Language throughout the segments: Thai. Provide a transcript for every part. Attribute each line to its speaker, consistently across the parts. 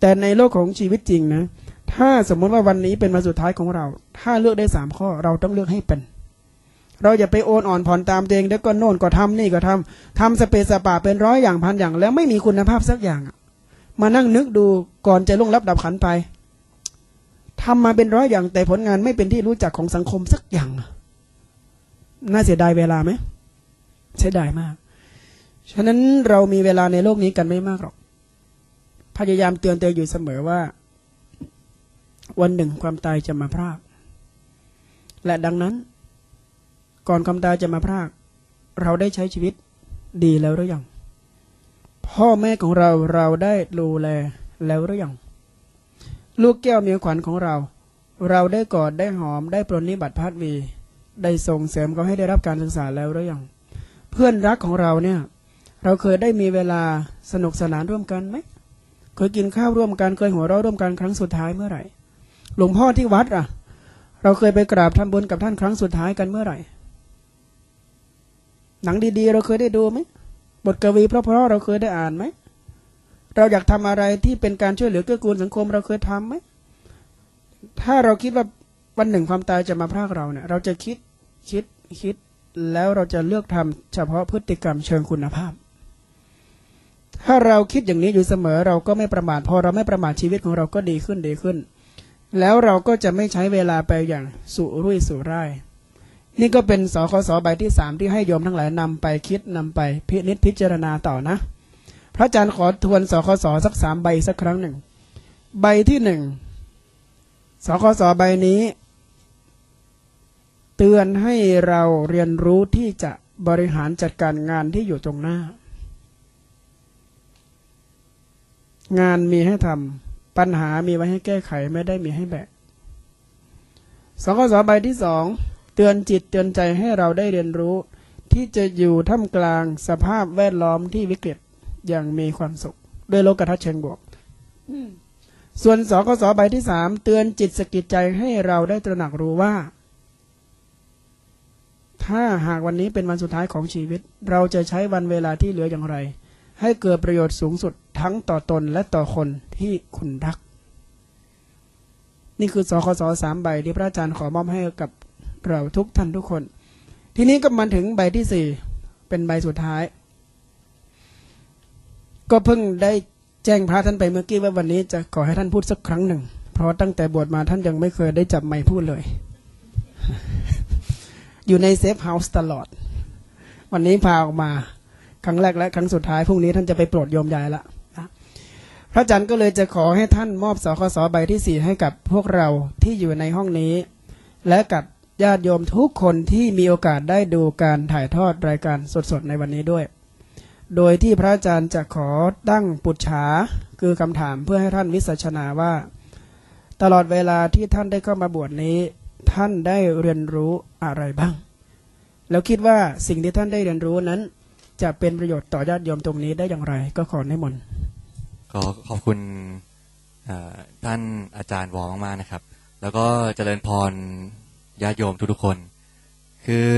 Speaker 1: แต่ในโลกของชีวิตจริงนะ ถ้าสมมติว่าวันนี้เป็นวันสุดท้ายของเรา ถ้าเลือกได้สามข้อเราต้องเลือกให้เป็น เราอย่าไปโอนอ่อนผ่อนตามตัวเองเดี๋ยวก็โน่นก็ทำนี่ก็ทำทำสเปซสปาเป็นร้อยอย่างพันอย่าง แล้วไม่มีคุณภาพสักอย่าง มานั่งนึกดูก่อนจะล่วงลับดับขันไปทำมาเป็นร้อยอย่างแต่ผลงานไม่เป็นที่รู้จักของสังคมสักอย่าง น่าเสียดายเวลาไหมเสียดายมาก ฉะนั้นเรามีเวลาในโลกนี้กันไม่มากหรอก พยายามเตือนเตือนอยู่เสมอว่า วันหนึ่งความตายจะมาพราก และดังนั้น ก่อนความตายจะมาพราก เราได้ใช้ชีวิตดีแล้วหรือยังพ่อแม่ของเราเราได้ดูแลแล้วหรือยังลูกแก้วเมียขวัญของเรา เราได้กอดได้หอมได้ปรนนิบัติพัดวี ได้ส่งเสริมเขาให้ได้รับการศึกษาแล้วหรือยังเพื่อนรักของเราเนี่ย เราเคยได้มีเวลาสนุกสนานร่วมกันไหม เคยกินข้าวร่วมกันเคยหัวเราะร่วมกันครั้งสุดท้ายเมื่อไหร่ หลวงพ่อที่วัดอะ เราเคยไปกราบทำบุญกับท่านครั้งสุดท้ายกันเมื่อไหร่ หนังดีๆ เราเคยได้ดูไหมบทกวีเพราะๆเราเคยได้อ่านไหมเราอยากทำอะไรที่เป็นการช่วยเหลือเกื้อกูลสังคมเราเคยทำไหมถ้าเราคิดว่าวันหนึ่งความตายจะมาพรากเราเนี่ย เราจะคิดคิดคิดแล้วเราจะเลือกทำเฉพาะพฤติกรรมเชิงคุณภาพ ถ้าเราคิดอย่างนี้อยู่เสมอเราก็ไม่ประมาทพอเราไม่ประมาทชีวิตของเราก็ดีขึ้นดีขึ้น แล้วเราก็จะไม่ใช้เวลาไปอย่างสุรุ่ยสุร่ายนี่ก็เป็นสคสใบที่สามที่ให้โยมทั้งหลายนำไปคิดนำไปพินิจพิจารณาต่อนะ พระอาจารย์ขอทวนสคสสักสามใบสักครั้งหนึ่ง ใบที่หนึ่งสคสใบนี้ เตือนให้เราเรียนรู้ที่จะบริหารจัดการงานที่อยู่ตรงหน้า งานมีให้ทำปัญหามีไว้ให้แก้ไขไม่ได้มีให้แบกสคสใบที่สองเตือนจิตเตือนใจให้เราได้เรียนรู้ ที่จะอยู่ท่ามกลางสภาพแวดล้อมที่วิกฤตอย่างมีความสุข ด้วยโลกทัศน์เชิงบวกส่วนสกสใบที่สามเตือนจิตสกิดใจให้เราได้ตระหนักรู้ว่า ถ้าหากวันนี้เป็นวันสุดท้ายของชีวิต เราจะใช้วันเวลาที่เหลืออย่างไร ให้เกิดประโยชน์สูงสุด ทั้งต่อตนและต่อคนที่คุณรัก นี่คือสคสสามใบที่พระอาจารย์ขอมอบให้กับเราทุกท่านทุกคน ทีนี้ก็มาถึงใบที่สี่เป็นใบสุดท้าย ก็เพิ่งได้แจ้งพระท่านไปเมื่อกี้ว่าวันนี้จะขอให้ท่านพูดสักครั้งหนึ่ง เพราะตั้งแต่บวชมาท่านยังไม่เคยได้จับไมค์พูดเลย อยู่ในเซฟเฮาส์ตลอด วันนี้พาออกมา ครั้งแรกและครั้งสุดท้ายพรุ่งนี้ท่านจะไปโปรดโยมยายละ ระอาจารย์ก็เลยจะขอให้ท่านมอบสคสใบที่สี่ให้กับพวกเราที่อยู่ในห้องนี้ และกับญาติโยมทุกคนที่มีโอกาสได้ดูการถ่ายทอดรายการสดๆในวันนี้ด้วย โดยที่พระอาจารย์จะขอตั้งปุจฉาคือคำถามเพื่อให้ท่านวิสัชนาว่า ตลอดเวลาที่ท่านได้เข้ามาบวชนี้ ท่านได้เรียนรู้อะไรบ้าง แล้วคิดว่าสิ่งที่ท่านได้เรียนรู้นั้น จะเป็นประโยชน์ต่อญาติโยมตรงนี้ได้อย่างไร ก็ขอให้มนต์
Speaker 2: ขอขอบคุณท่านอาจารย์วอมากๆนะครับ แล้วก็เจริญพรญาติโยมทุกๆคน คือ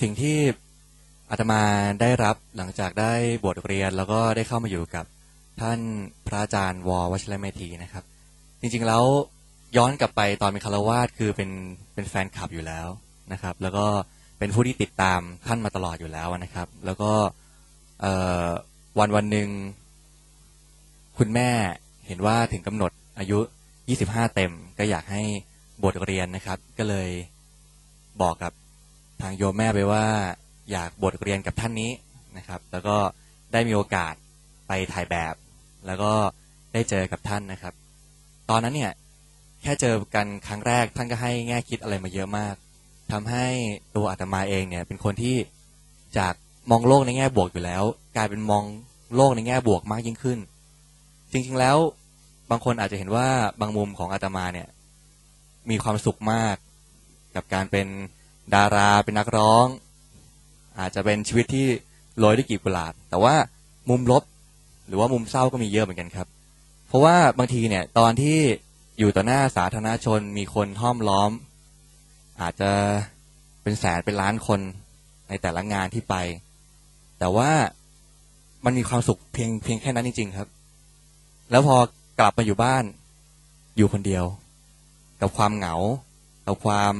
Speaker 2: สิ่งที่อาตมาได้รับหลังจากได้บทเรียน แล้วก็ได้เข้ามาอยู่กับท่านพระอาจารย์วอวชิรเมธีนะครับ จริงๆแล้วย้อนกลับไปตอนเป็นคารวาสคือเป็นเป็นแฟนคลับอยู่แล้วนะครับ แล้วก็เป็นผู้ที่ติดตามท่านมาตลอดอยู่แล้วนะครับ แล้วก็วันวันหนึ่ง คุณแม่เห็นว่าถึงกำหนดอายุ 25 เต็ม ก็อยากให้บทเรียนนะครับ ก็เลยบอกกับทางโยมแม่ไปว่า อยากบทเรียนกับท่านนี้นะครับ แล้วก็ได้มีโอกาสไปถ่ายแบบ แล้วก็ได้เจอกับท่านนะครับ ตอนนั้นเนี่ยแค่เจอกันครั้งแรกท่านก็ให้แง่คิดอะไรมาเยอะมากทำให้ตัวอาตมาเองเนี่ย เป็นคนที่จากมองโลกในแง่บวกอยู่แล้ว กลายเป็นมองโลกในแง่บวกมากยิ่งขึ้น จริง ๆ แล้วบางคนอาจจะเห็นว่าบางมุมของอาตมาเนี่ย มีความสุขมาก กับการเป็นดาราเป็นนักร้อง อาจจะเป็นชีวิตที่โรยด้วยกีบกุหลาบแต่ว่ามุมลบ หรือว่ามุมเศร้าก็มีเยอะเหมือนกันครับ เพราะว่าบางทีเนี่ย ตอนที่อยู่ต่อหน้าสาธารณชนมีคนห้อมล้อม อาจจะเป็นแสนเป็นล้านคนในแต่ละงานที่ไป แต่ว่ามันมีความสุขเพียงเพียงแค่นั้นจริง ๆ ครับ แล้วพอกลับมาอยู่บ้าน อยู่คนเดียว กับความเหงา กับความ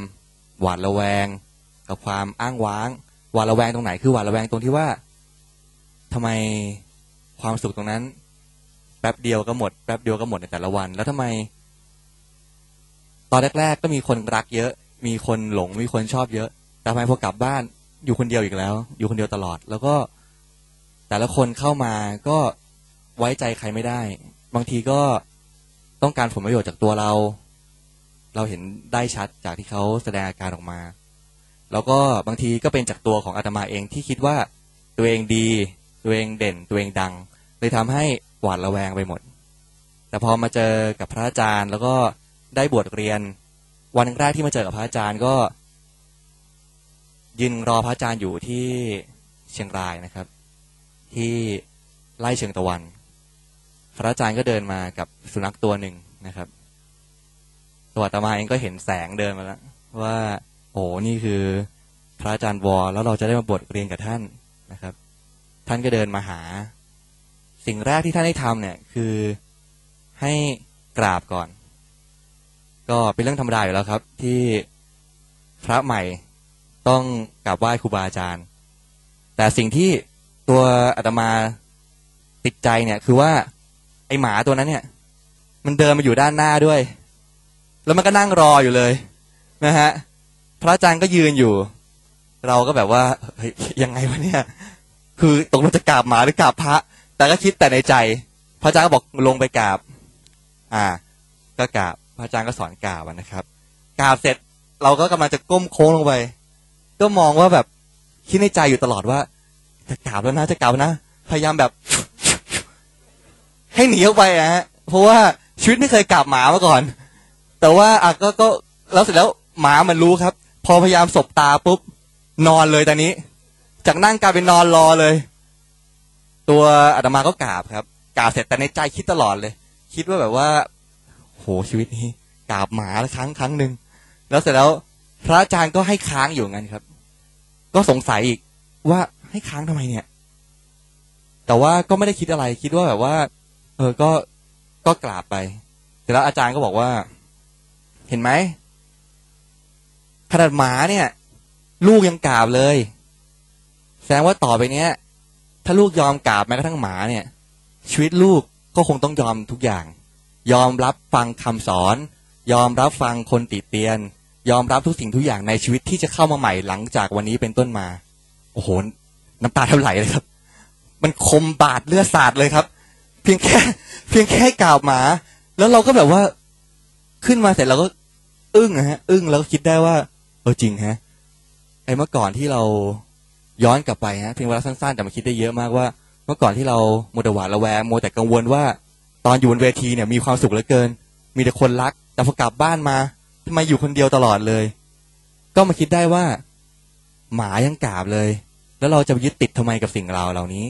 Speaker 2: หวาดระแวง กับความอ้างว้าง หวาดระแวงตรงไหนคือหวาดระแวงตรงที่ว่าทำไมความสุขตรงนั้น แป๊บเดียวก็หมดแป๊บเดียวก็หมดในแต่ละวัน แล้วทำไม ตอนแรก ๆ ก็มีคนรักเยอะ มีคนหลงมีคนชอบเยอะ แต่ทำไมพอกลับบ้าน อยู่คนเดียวอีกแล้ว อยู่คนเดียวตลอด แล้วก็แต่ละคนเข้ามาก็ไว้ใจใครไม่ได้ บางทีก็ต้องการผลประโยชน์จากตัวเรา เราเห็นได้ชัดจากที่เขาแสดงอาการออกมา แล้วก็บางทีก็เป็นจากตัวของอาตมาเองที่คิดว่าตัวเองดี ตัวเองเด่น ตัวเองดัง เลยทำให้หวาดระแวงไปหมด แต่พอมาเจอกับพระอาจารย์ แล้วก็ได้บวชเรียน วันแรกที่มาเจอกับพระอาจารย์ก็ ยืนรอพระอาจารย์อยู่ที่เชียงรายนะครับ ที่ไล่เชิงตะวัน พระอาจารย์ก็เดินมากับสุนัขตัวหนึ่งนะครับ ตัวตมาเองก็เห็นแสงเดินมาแล้วว่า โอ้นี่คือพระอาจารย์วอแล้วเราจะได้มาบวชเรียนกับท่านนะครับ ท่านก็เดินมาหา สิ่งแรกที่ท่านได้ทำเนี่ย คือให้กราบก่อน ก็เป็นเรื่องธรรมดาอยู่แล้วครับ ที่พระใหม่ต้องกราบไหว้ครูบาอาจารย์ แต่สิ่งที่ตัวอาตมาติดใจเนี่ยคือว่า ไอหมาตัวนั้นเนี่ย มันเดินมาอยู่ด้านหน้าด้วย แล้วมันก็นั่งรออยู่เลยนะฮะ พระอาจารย์ก็ยืนอยู่ เราก็แบบว่าเฮ้ยยังไงวะเนี่ย คือตกลงจะกราบหมาหรือกราบพระ แต่ก็คิดแต่ในใจ พระอาจารย์ก็บอกลงไปกราบ อ่า ก็กราบพระอาจารย์ก็สอนกราบนะครับกราบเสร็จเราก็กำลังจะก้มโค้งลงไป ก็มองว่าแบบคิดในใจอยู่ตลอดว่าจะกราบแล้วนะจะกราบนะ พยายามแบบ ให้หนีออกไปอะฮะเพราะว่าชีวิตไม่เคยกราบหมามาก่อน แต่ว่าอะก็ก็แล้วเสร็จแล้วหมามันรู้ครับ พอพยายามสบตาปุ๊บนอนเลยตอนนี้ จากนั่งกลายเป็นนอนรอเลย ตัวอาตมาก็กราบครับกราบเสร็จแต่ในใจคิดตลอดเลย คิดว่าแบบว่า โหชีวิตนี้กราบหมาละครั้งครั้งหนึ่งแล้วเสร็จแล้วพระอาจารย์ก็ให้ค้างอยู่งั้นครับ ก็สงสัยอีกว่าให้ค้างทำไมเนี่ย แต่ว่าก็ไม่ได้คิดอะไรคิดว่าแบบว่า เออ ก็ก็กราบไปเสร็จแล้วอาจารย์ก็บอกว่า เห็นไหมขนาดหมาเนี่ย ลูกยังกราบเลย แสดงว่าต่อไปเนี้ย ถ้าลูกยอมกราบแม้กระทั่งหมาเนี่ย ชีวิตลูกก็คงต้องยอมทุกอย่าง ยอมรับฟังคำสอน ยอมรับฟังคนติเตียน ยอมรับทุกสิ่งทุกอย่างในชีวิตที่จะเข้ามาใหม่หลังจากวันนี้เป็นต้นมา โอ้โห น้ำตาเท่าไหลเลยครับ มันคมบาดเลือดสาดเลยครับ เพียงแค่ เพียงแค่กล่าวหมา แล้วเราก็แบบว่าขึ้นมาเสร็จเราก็อึ้งนะฮะ อึ้งแล้วก็คิดได้ว่า เออจริงฮะไอ้เมื่อก่อนที่เราย้อนกลับไปฮะเพียงเวลาสั้นๆ แต่มาคิดได้เยอะมากว่า เมื่อก่อนที่เราโมวแต่หวาดระแวงโมแต่กังวลว่า ตอนอยู่บนเวทีเนี่ยมีความสุขเหลือเกิน มีแต่คนรัก แต่พอกลับบ้านมาทำไมอยู่คนเดียวตลอดเลย ก็มาคิดได้ว่า หมายังกราบเลย แล้วเราจะยึดติดทำไมกับสิ่งเราเหล่านี้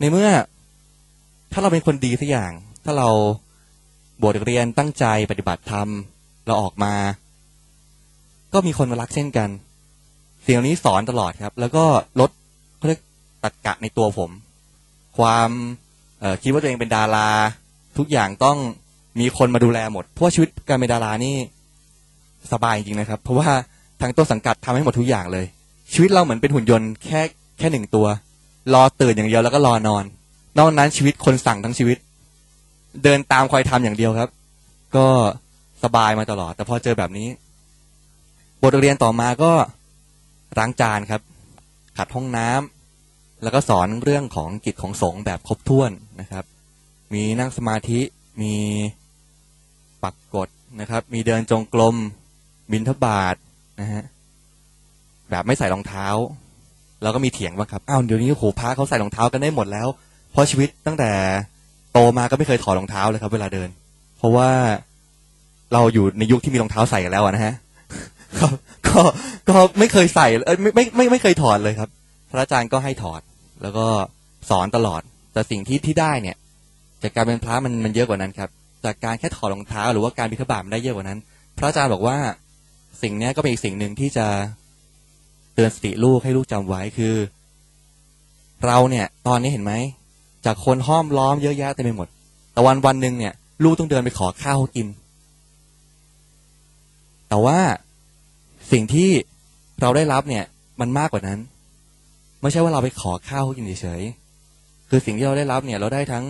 Speaker 2: ในเมื่อ ถ้าเราเป็นคนดีสักอย่าง ถ้าเราบวชเรียนตั้งใจปฏิบัติธรรมเราออกมา ก็มีคนมารักเช่นกัน สิ่งเหล่านี้สอนตลอดครับ แล้วก็ลดเขาเรียกตัดกะในตัวผม ความคิดว่าตัวเองเป็นดารา ทุกอย่างต้องมีคนมาดูแลหมด เพราะชีวิตการเป็นดารานี่สบายจริงนะครับ เพราะว่าทางต้นสังกัดทำให้หมดทุกอย่างเลย ชีวิตเราเหมือนเป็นหุ่นยนต์แค่แค่หนึ่งตัว รอตื่นอย่างเดียวแล้วก็รอนอน นอกนั้นชีวิตคนสั่งทั้งชีวิต เดินตามคอยทำอย่างเดียวครับ ก็สบายมาตลอด แต่พอเจอแบบนี้ บทเรียนต่อมาก็ล้างจานครับ ขัดห้องน้ำแล้วก็สอนเรื่องของกิจของสงฆ์แบบครบถ้วนนะครับ มีนั่งสมาธิมีปักกฎนะครับ มีเดินจงกรมบินทบาทนะฮะแบบไม่ใส่รองเท้า แล้วก็มีเถียงว่าครับอ้าวเดี๋ยวนี้โหพระเขาใส่รองเท้ากันได้หมดแล้ว ราะชีวิตตั้งแต่โตมาก็ไม่เคยถอดรองเท้าเลยครับ เวลาเดิน เพราะว่าเราอยู่ในยุคที่มีรองเท้าใส่กันแล้วอะนะฮะก็ก็ก็ไม่เคยใส่เออไม่ไม่ไม่ไม่เคยถอดเลยครับ พระอาจารย์ก็ให้ถอด แล้วก็สอนตลอด แต่สิ่งที่ที่ได้เนี่ย จากการเป็นพระมันมันเยอะกว่านั้นครับ จากการแค่ถอดรองเท้าหรือว่าการบิณฑบาตมันได้เยอะกว่านั้น พระอาจารย์บอกว่าสิ่งนี้ก็เป็นอีกสิ่งหนึ่งที่จะเตือนสติลูกให้ลูกจำไว้คือ เราเนี่ย ตอนนี้เห็นไหม จากคนห้อมล้อมเยอะแยะเต็มไปหมด แต่วันวันหนึ่งเนี่ย ลูกต้องเดินไปขอข้าวเขากิน แต่ว่าสิ่งที่เราได้รับเนี่ย มันมากกว่านั้น ไม่ใช่ว่าเราไปขอข้าวเขากินเฉยๆคือสิ่งที่เราได้รับเนี่ย เราได้ทั้ง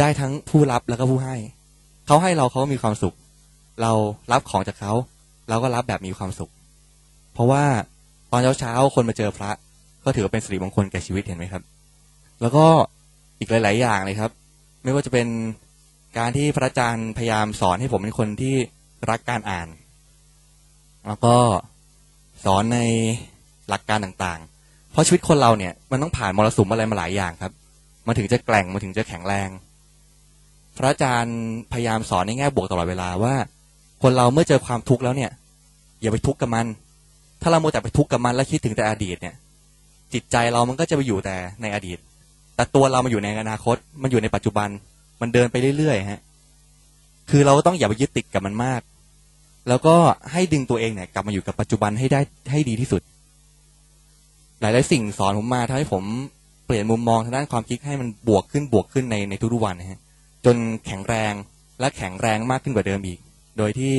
Speaker 2: ได้ทั้งผู้รับแล้วก็ผู้ให้ เขาให้เราเขามีความสุข เรารับของจากเขาเราก็รับแบบมีความสุข เพราะว่าตอนเช้าๆคนมาเจอพระ ก็ถือว่าเป็นสิริมงคลแก่ชีวิตเห็นไหมครับ แล้วก็อีกหลาย ๆ อย่างเลยครับ ไม่ว่าจะเป็นการที่พระอาจารย์พยายามสอนให้ผมเป็นคนที่รักการอ่าน แล้วก็สอนในหลักการต่างๆ เพราะชีวิตคนเราเนี่ยมันต้องผ่านมรสุมอะไรมาหลายอย่างครับมันถึงจะแกร่งมันถึงจะแข็งแรง พระอาจารย์พยายามสอนในแง่บวกตลอดเวลาว่า คนเราเมื่อเจอความทุกข์แล้วเนี่ย อย่าไปทุกข์กับมัน ถ้าเราโมแต่ไปทุกข์กับมันแล้วคิดถึงแต่อดีตเนี่ย จิตใจเรามันก็จะไปอยู่แต่ในอดีต แต่ตัวเรามันอยู่ในอนาคต มันอยู่ในปัจจุบัน มันเดินไปเรื่อยๆฮะ คือเราก็ต้องอย่าไปยึดติดกับมันมาก แล้วก็ให้ดึงตัวเองเนี่ย กลับมาอยู่กับปัจจุบันให้ได้ให้ดีที่สุด หลายๆสิ่งสอนผมมาทำให้ผมเปลี่ยนมุมมองทางด้านความคิดให้มันบวกขึ้นบวกขึ้นในในทุกๆวันนะฮะ จนแข็งแรงและแข็งแรงมากขึ้นกว่าเดิมอีก โดยที่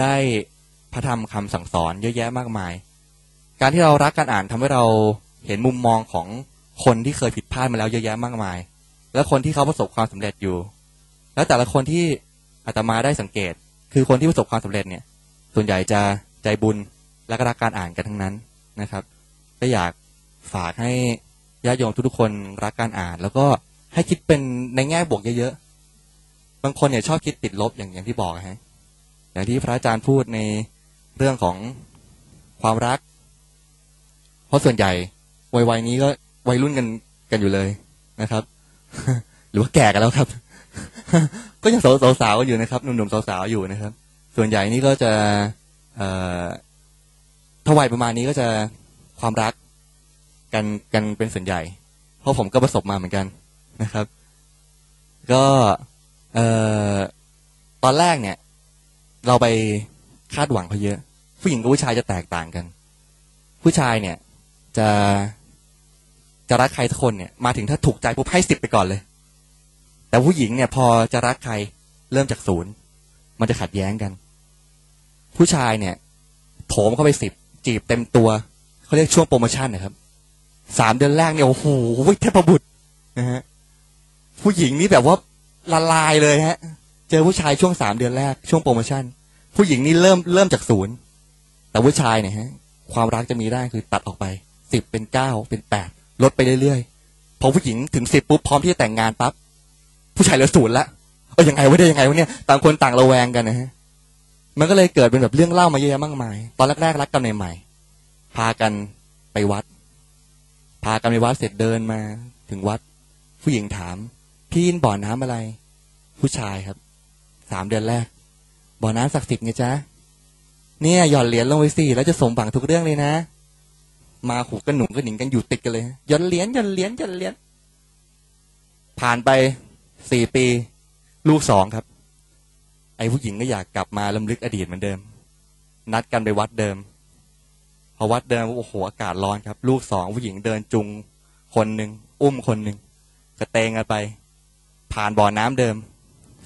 Speaker 2: ได้พระธรรมคำสั่งสอนเยอะแยะมากมาย การที่เรารักการอ่านทำให้เราเห็นมุมมองของ คนที่เคยผิดพลาดมาแล้วเยอะแยะมากมาย และคนที่เขาประสบความสำเร็จอยู่ แล้วแต่ละคนที่อาตมาได้สังเกต คือคนที่ประสบความสำเร็จเนี่ย ส่วนใหญ่จะใจบุญและก็รักการอ่านกันทั้งนั้นนะครับ ก็อยากฝากให้ญาติโยมทุกๆคนรักการอ่าน แล้วก็ให้คิดเป็นในแง่บวกเยอะๆบางคนเนี่ยชอบคิดติดลบอย่างอย่างที่บอกฮะอย่างที่พระอาจารย์พูดในเรื่องของความรัก เพราะส่วนใหญ่วัยวัยนี้ก็ วัยรุ่นกันกันอยู่เลยนะครับ หรือว่าแก่กันแล้วครับ ก็ยังสาวสาวๆกันอยู่นะครับหนุ่มๆสาวๆอยู่นะครับ ส่วนใหญ่นี่ก็จะเอ่อถ้าวัยประมาณนี้ก็จะความรักกันกันเป็นส่วนใหญ่ เพราะผมก็ประสบมาเหมือนกันนะครับ ก็เอ่อตอนแรกเนี่ย เราไปคาดหวังเขาเยอะ ผู้หญิงกับผู้ชายจะแตกต่างกัน ผู้ชายเนี่ย จะ จะรักใครสักคนเนี่ยมาถึงถ้าถูกใจปุ๊บให้สิบไปก่อนเลย แต่ผู้หญิงเนี่ย พอจะรักใครเริ่มจากศูนย์มันจะขัดแย้งกัน ผู้ชายเนี่ย โถมเข้าไปสิบจีบเต็มตัวเขาเรียกช่วงโปรโมชั่นนะครับสามเดือนแรกเนี่ยโอ้โหเทพบุตรนะฮะผู้หญิงนี่แบบว่าละลายเลยฮะ เจอผู้ชายช่วงสามเดือนแรกช่วงโปรโมชั่น ผู้หญิงนี่เริ่มเริ่มจากศูนย์แต่ผู้ชายเนี่ยฮะ ความรักจะมีได้คือตัดออกไปสิบเป็นเก้าเป็นแปด ลดไปเรื่อยๆพอผู้หญิงถึงสิบปุ๊บพร้อมที่จะแต่งงานปั๊บผู้ชายเหลือศูนย์ละเออยังไงวะเนี่ยยังไงวะเนี่ยต่างคนต่างระแวงกันนะฮะมันก็เลยเกิดเป็นแบบเรื่องเล่ามาเยอะแยะมากมาย ตอนแรกๆรักกันใหม่ๆพากันไปวัด พากันไปวัดเสร็จเดินมาถึงวัด ผู้หญิงถาม พี่อินบ่อน้ำอะไร ผู้ชายครับสามเดือนแรก บ่อน้ำศักดิ์สิทธิ์ไงจ๊ะเนี่ยหย่อนเหรียญลงไปสิแล้วจะสมหวังทุกเรื่องเลยนะ มาหูกันหนุ่มกันหนิงกันอยู่ติดกันเลยย่อนเหรียญย่อนเหรียญย่อนเหรียญผ่านไปสี่ปี ลูกสองครับ ไอ้ผู้หญิงก็อยากกลับมาลำลึกอดีตเหมือนเดิม นัดกันไปวัดเดิม พอวัดเดิมโอ้โหอากาศร้อนครับ ลูกสองผู้หญิงเดินจุงคนหนึ่งอุ้มคนหนึ่งกระเตงกันไป ผ่านบ่อน้ำเดิม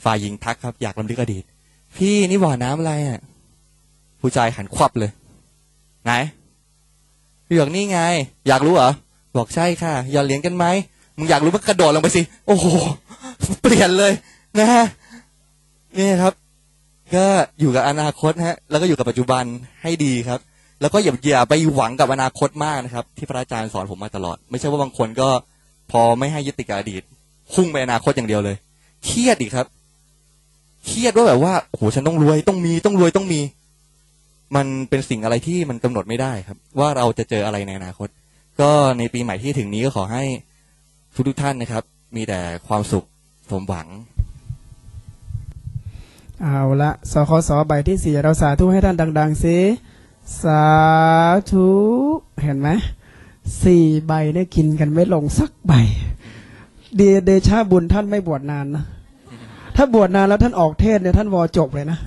Speaker 2: ฝ่ายหญิงทักครับ อยากลำลึกอดีต พี่นี่บ่อน้ำอะไรอะผู้ชายหันควับเลยไง พี่บอกนี่ไง อยากรู้เหรอบอกใช่ค่ะหย่อนเหรียญกันไหมมึงอยากรู้มันกระโดดลงไปสิ โอ้โห เปลี่ยนเลยนะฮะนี่ครับ ก็อยู่กับอนาคตฮะ แล้วก็อยู่กับปัจจุบันให้ดีครับ แล้วก็อย่าอย่าไปหวังกับอนาคตมากนะครับ ที่พระอาจารย์สอนผมมาตลอด ไม่ใช่ว่าบางคนก็พอไม่ให้ยึดติดกับอดีตพุ่งไปอนาคตอย่างเดียวเลย เครียดอีกครับ เครียดว่าแบบว่าโอ้โหฉันต้องรวยต้องมีต้องรวยต้องมี มันเป็นสิ่งอะไรที่มันกำหนดไม่ได้ครับ ว่าเราจะเจออะไรในอนาคต ก็ในปีใหม่ที่ถึงนี้ก็ขอให้ทุกทุกท่านนะครับ มีแต่ความสุขสมหวัง
Speaker 1: เอาละสคสใบที่สี่เราสาธุให้ท่านดัง ๆสิสาธุเห็นไหมสี่ใบเนี่ยกินกันไม่ลงสักใบเดเดชาบุญท่านไม่บวชนานนะถ้าบวชนานแล้วท่านออกเทศเนี่ยท่านวอจบเลยนะ